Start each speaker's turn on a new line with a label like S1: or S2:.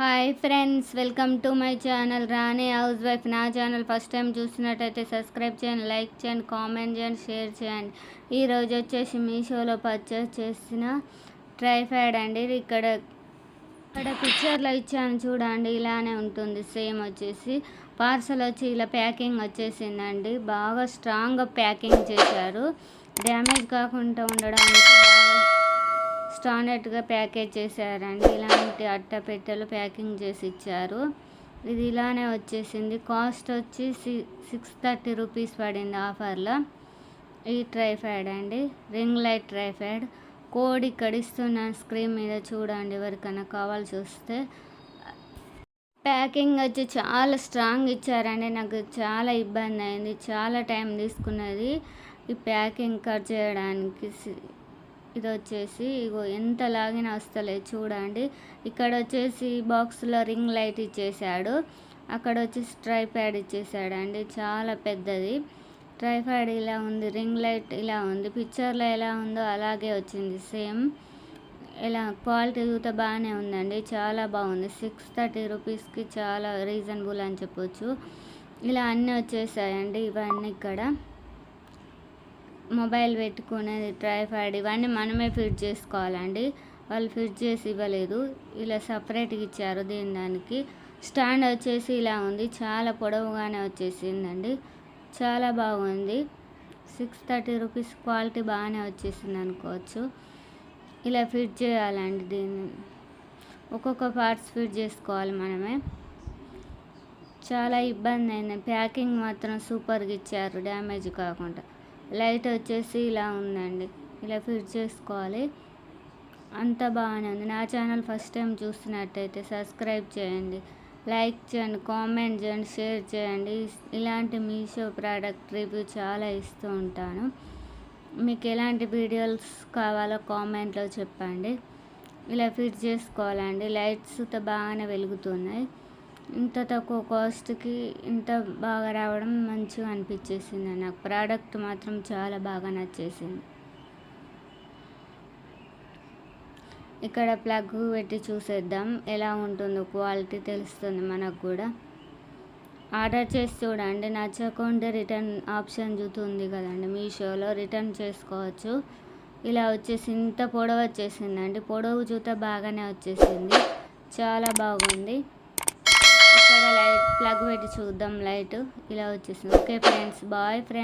S1: Hi friends welcome to my channel Rani housewife నా channel first time చూసినట్టయితే subscribe చేయండి like చేయండి comment చేయండి షేర్ చేయండి. ఈరోజు వచ్చేసి మీషోలో పర్చేస్ చేసిన ట్రైఫైడ్ అండి. ఇక్కడ ఇక్కడ పిక్చర్లో ఇచ్చాను చూడండి ఇలానే ఉంటుంది. సేమ్ వచ్చేసి పార్సల్ వచ్చి ఇలా ప్యాకింగ్ వచ్చేసిందండి. బాగా స్ట్రాంగ్గా ప్యాకింగ్ చేశారు. డ్యామేజ్ కాకుండా ఉండడానికి బాగా స్టాండర్డ్గా ప్యాకేజ్ చేశారండి. ఇలాంటి అట్ట పెట్టెలు ప్యాకింగ్ చేసి ఇచ్చారు. ఇది ఇలానే వచ్చేసింది. కాస్ట్ వచ్చి సిక్స్ థర్టీ రూపీస్ పడింది ఆఫర్లో. ఈ ట్రైఫైడ్ అండి. రింగ్ లైట్ ట్రైఫైడ్ కోడ్ ఇక్కడ ఇస్తున్న స్క్రీన్ మీద చూడండి ఎవరికైనా కావాల్సి వస్తే. ప్యాకింగ్ వచ్చి చాలా స్ట్రాంగ్ ఇచ్చారండి. నాకు చాలా ఇబ్బంది అయింది. చాలా టైం తీసుకున్నది ఈ ప్యాకింగ్ కట్ చేయడానికి. సి- ఇది వచ్చేసి ఇగో ఎంత లాగిన వస్తలేదు చూడండి. ఇక్కడ వచ్చేసి బాక్స్లో రింగ్ లైట్ ఇచ్చేసాడు. అక్కడ వచ్చేసి ట్రైప్యాడ్ ఇచ్చేసాడు అండి చాలా పెద్దది. ట్రై ప్యాడ్ ఇలా ఉంది రింగ్ లైట్ ఇలా ఉంది పిక్చర్లో ఎలా ఉందో అలాగే వచ్చింది. సేమ్ ఇలా క్వాలిటీ చూత బాగానే ఉందండి. చాలా బాగుంది. సిక్స్ థర్టీ రూపీస్కి చాలా రీజనబుల్ అని చెప్పొచ్చు. ఇలా అన్నీ వచ్చేసాయండి ఇవన్నీ ఇక్కడ. మొబైల్ పెట్టుకునేది ట్రైఫాడ్ ఇవన్నీ మనమే ఫిట్ చేసుకోవాలండి. వాళ్ళు ఫిట్ చేసి ఇవ్వలేదు. ఇలా సపరేట్గా ఇచ్చారు దీని దానికి. స్టాండ్ వచ్చేసి ఇలా ఉంది. చాలా పొడవుగానే వచ్చేసిందండి. చాలా బాగుంది. సిక్స్ థర్టీ రూపీస్ క్వాలిటీ బాగానే వచ్చేసింది అనుకోవచ్చు. ఇలా ఫిట్ చేయాలండి దీన్ని. ఒక్కొక్క పార్ట్స్ ఫిట్ చేసుకోవాలి మనమే. చాలా ఇబ్బంది అయింది. ప్యాకింగ్ మాత్రం సూపర్గా ఇచ్చారు. డ్యామేజ్ కాకుండా. లైట్ వచ్చేసి ఇలా ఉందండి. ఇలా ఫిట్ చేసుకోవాలి. అంత బాగానే ఉంది. నా ఛానల్ ఫస్ట్ టైం చూస్తున్నట్టయితే సబ్స్క్రైబ్ చేయండి. లైక్ చేయండి కామెంట్ చేయండి షేర్ చేయండి. ఇలాంటి మీషో ప్రోడక్ట్ రివ్యూ చాలా ఇస్తూ ఉంటాను. మీకు ఎలాంటి వీడియోస్ కావాలో కామెంట్లో చెప్పండి. ఇలా ఫిట్ చేసుకోవాలండి. లైట్స్తో బాగానే వెలుగుతున్నాయి. ఇంత తక్కువ కాస్ట్కి ఇంత బాగా రావడం మంచిగా అనిపించేసింది. నాకు ప్రోడక్ట్ మాత్రం చాలా బాగా నచ్చేసింది. ఇక్కడ ప్లగ్ పెట్టి చూసేద్దాం. ఎలా ఉంటుందో క్వాలిటీ తెలుస్తుంది మనకు కూడా. ఆర్డర్ చేసి చూడండి. నచ్చకుంటే రిటర్న్ ఆప్షన్ చూతుంది కదండి. మీషోలో రిటర్న్ చేసుకోవచ్చు. ఇలా వచ్చేసి ఇంత పొడవు వచ్చేసిందండి. పొడవు చూత బాగానే వచ్చేసింది. చాలా బాగుంది. పెట్టి చూద్దాం లైట్. ఇలా వచ్చేసింది. Okay friends. Bye friends.